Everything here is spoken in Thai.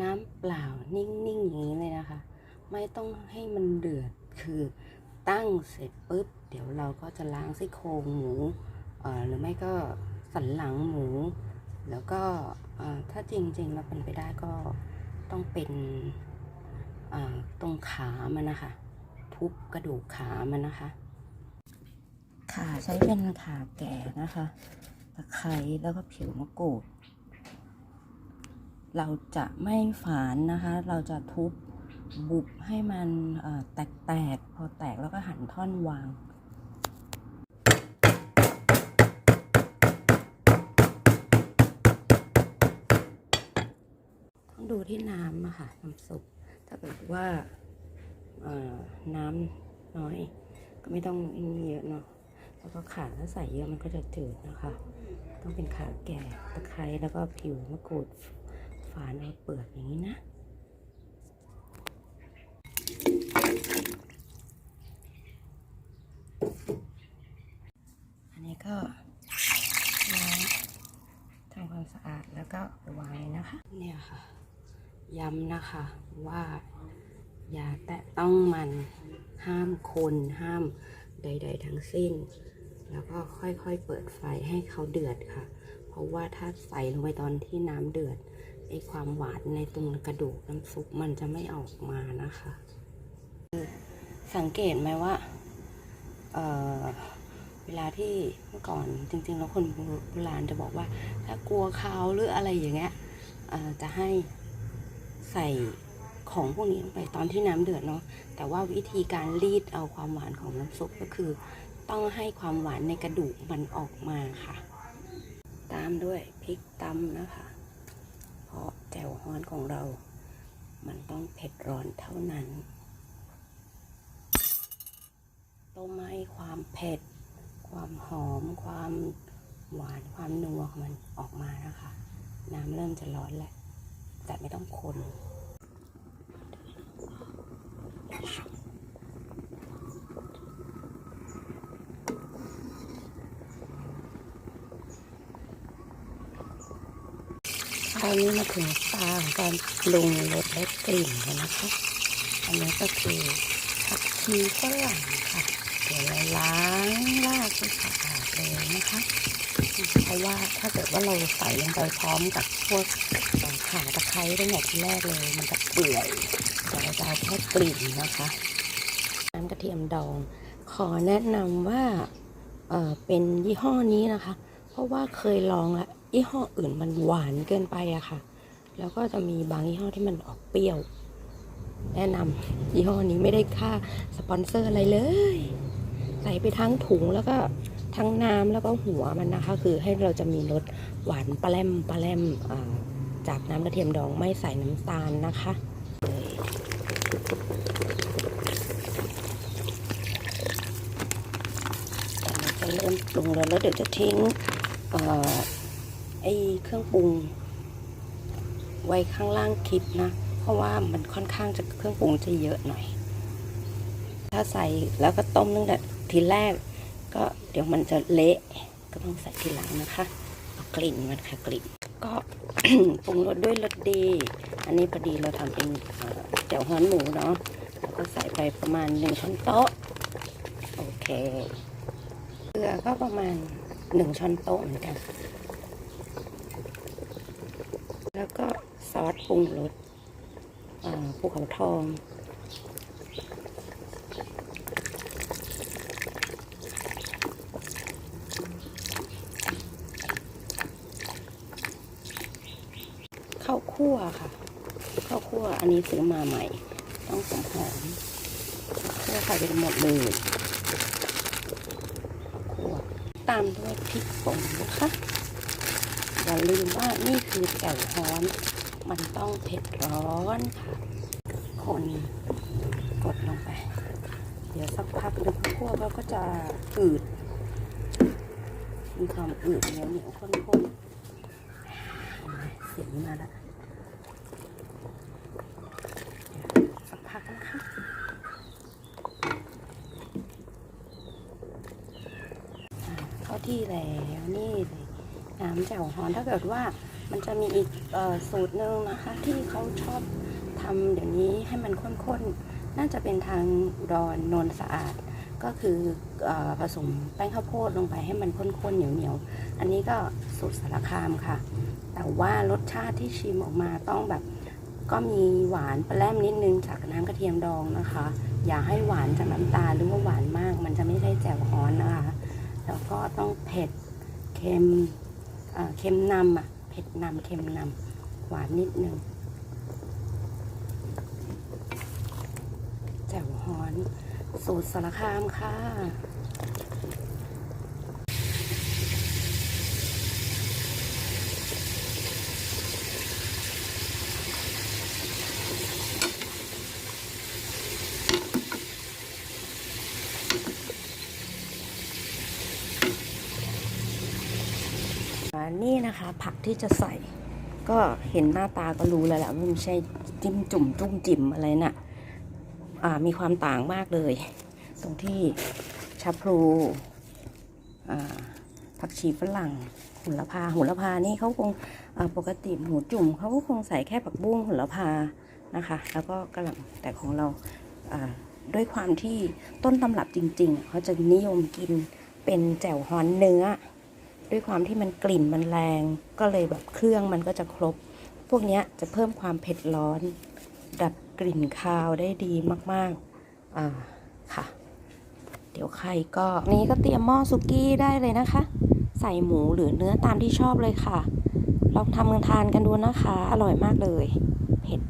น้ำเปล่านิ่งๆอย่างนี้เลยนะคะ ไม่ต้องให้มันเดือดคือตั้งเสร็จปุ๊บ เดี๋ยวเราก็จะล้างซี่โครงหมูเอ่อหรือไม่ก็สันหลังหมู แล้วก็เอ่อถ้าจริงๆเราเป็นไปได้ก็ต้องเป็นเอ่อตรงขามันนะคะ ทุบกระดูกขามันนะคะขาใช้เป็นขาแก่นะคะตะไคร้แล้วก็ผิวมะกรูด เราจะไม่ฝานนะคะ เราจะทุบบุบให้มันแตกๆพอแตกแล้วก็หั่นท่อนวาง ต้องดูที่น้ำอะค่ะน้ำซุปถ้าเกิดว่าน้ำน้อย ก็ไม่ต้องเยอะเนาะแล้วก็ขาถ้าใส่เยอะมันก็จะจืดนะคะ ต้องเป็นขาแก่ตะไคร้แล้วก็ผิวมะกรูด ฝานเอาเปลือกอย่างนี้นะ อันนี้ก็ล้าทำความสะอาดแล้วก็วางเลยนะคะ เนี่ยค่ะ ย้ำนะคะว่า อย่าแตะต้องมันห้ามคนห้ามใด ๆ ทั้งสิ้น แล้วก็ค่อยๆเปิดไฟให้เขาเดือดค่ะ เพราะว่าถ้าใส่ลงไปตอนที่น้ำเดือดไอความหวานในตรงกระดูกน้ำซุปมันจะไม่ออกมานะคะ สังเกตไหมว่าเเวลาที่เมื่อก่อนจริงๆแล้วคนโบราณจะบอกว่า ถ้ากลัวคาวหรืออะไรอย่างเงี้ยจะให้ใส่ของพวกนี้ลงไปตอนที่น้ำเดือดเนาะแต่ว่าวิธีการรีดเอาความหวานของน้ำซุปก็คือ ต้องให้ความหวานในกระดูกมันออกมาค่ะ ตามด้วยพริกตำนะคะ เพราะแจ่วฮ้อนของเรา มันต้องเผ็ดร้อนเท่านั้น ต้มให้ความเผ็ด ความหอม ความหวาน ความนัวของมันออกมานะคะ น้ำเริ่มจะร้อนแล้ว แต่ไม่ต้องคน ครานี้มาถึงตาของการปรุงรสและกลิ่นกันนะคะ อันนี้ก็คือผักชีฝรั่งค่ะ เดี๋ยวเราล้างรากให้สะอาดเลยนะคะ เพราะว่าถ้าเกิดว่าเราใส่ลงไปพร้อมกับพวกเอ่อข่าตะไคร้ตั้งแต่ทีแรกเลย มันจะเปื่อยแต่เราจะเอาแค่กลิ่นนะคะน้ำกระเทียมดอง ขอแนะนำว่าเออเป็นยี่ห้อนี้นะคะ เพราะว่าเคยลองแล้ว ยี่ห้ออื่นมันหวานเกินไปอะค่ะ แล้วก็จะมีบางยี่ห้อที่มันออกเปรี้ยว แนะนำยี่ห้อนี้ไม่ได้ค่าสปอนเซอร์อะไรเลย ใส่ไปทั้งถุงแล้วก็ทั้งน้ำแล้วก็หัวมันนะคะ คือให้เราจะมีรสหวานปลาแรมปลาแรมจากน้ำกระเทียมดองไม่ใส่น้ำตาลนะคะเราจะเริ่มปรุงแล้วแล้วเดี๋ยวจะทิ้งเอ่อ ไอ้เครื่องปรุง ไว้ข้างล่างคลิปนะ เพราะว่ามันค่อนข้างจะเครื่องปรุงจะเยอะหน่อย ถ้าใส่แล้วก็ต้มตั้งแต่ทีแรก ก็เดี๋ยวมันจะเละก็ต้องใส่ทีหลังนะคะเอากลิ่นมันค่ะกลิ่นก็ปรุงรสด้วยรสดี อันนี้พอดีเราทำเป็นเอ่อแจ่วฮ้อนหมูเนาะแล้วก็ใส่ไปประมาณหนึ่งช้อนโต๊ะโอเคเกลือก็ประมาณหนึ่งช้อนโต๊ะเหมือนกัน แล้วก็ซ อสปรุงรสภูเขาทอง ข้าวคั่วค่ะ ข้าวคั่วอันนี้ซื้อมาใหม่ ต้องหอมหอมๆคั่วใส่ไปหมดเลยคั่วตามด้วยพริกป่นนะคะอย่าลืมว่านี่คือแจ่วฮ้อน มันต้องเผ็ดร้อนค่ะ คนกดลงไป เดี๋ยวสักพักหนึงคั่วเขาก็จะอืด มีความอืดเหนียวเหนียวข้นๆ เสียงมาแล้วสักพักนะคะเข้าที่แล้วนี่เลยน้ำแจ่วฮ้อนถ้าเกิดว่า มันจะมีอีกออสูตรหนึ่งนะคะ ที่เขาชอบทำเดี๋ยวนี้ให้มันข้นๆ น่าจะเป็นทางดรนนท์สะอาด ก็คืออผสมแป้งข้าวโพดลงไปให้มันข้นๆ เหนียวๆ อันนี้ก็สูตรสารคามค่ะ แต่ว่ารสชาติที่ชิมออกมาต้องแบบก็มีหวานปลาแรมนิดนึงจากน้ำกระเทียมดองนะคะ อย่าให้หวานจากน้ำตาลหรือว่าหวานมาก มันจะไม่ใช่แจ่วฮ้อนนะคะ แล้วก็ต้องเผ็ดเค็มเอ่อเค็มนำอะ เผ็ดนำเค็มนำหวานนิดนึงแจ่วฮ้อน สูตรสารคามค่ะ นี่นะคะ ผักที่จะใส่ ก็เห็นหน้าตาก็รู้แล้วแหละว่าไม่ใช่จิ้มจุ่มจุ้มจิ๋มอะไรนะ่ะอ่ามีความต่างมากเลย ตรงที่ชะพลูอ่าผักชีฝรั่งหุละพาหุละพานี่เขาคงปกติหมูจุ่มเขาก็คงใส่แค่ผักบุ้งหุละพานะคะ แล้วก็กระหล่ำแต่ของเราอ่าด้วยความที่ต้นตำรับจริง ๆ เขาจะนิยมกินเป็นแจ่วฮ้อนเนื้อ ด้วยความที่มันกลิ่นมันแรง ก็เลยแบบเครื่องมันก็จะครบ พวกนี้จะเพิ่มความเผ็ดร้อน ดับกลิ่นคาวได้ดีมากๆอ่าค่ะ เดี๋ยวใครก็นี้ก็เตรียมหม้อสุกี้ได้เลยนะคะ ใส่หมูหรือเนื้อตามที่ชอบเลยค่ะ ลองทำกันทานกันดูนะคะ อร่อยมากเลยเผ็ด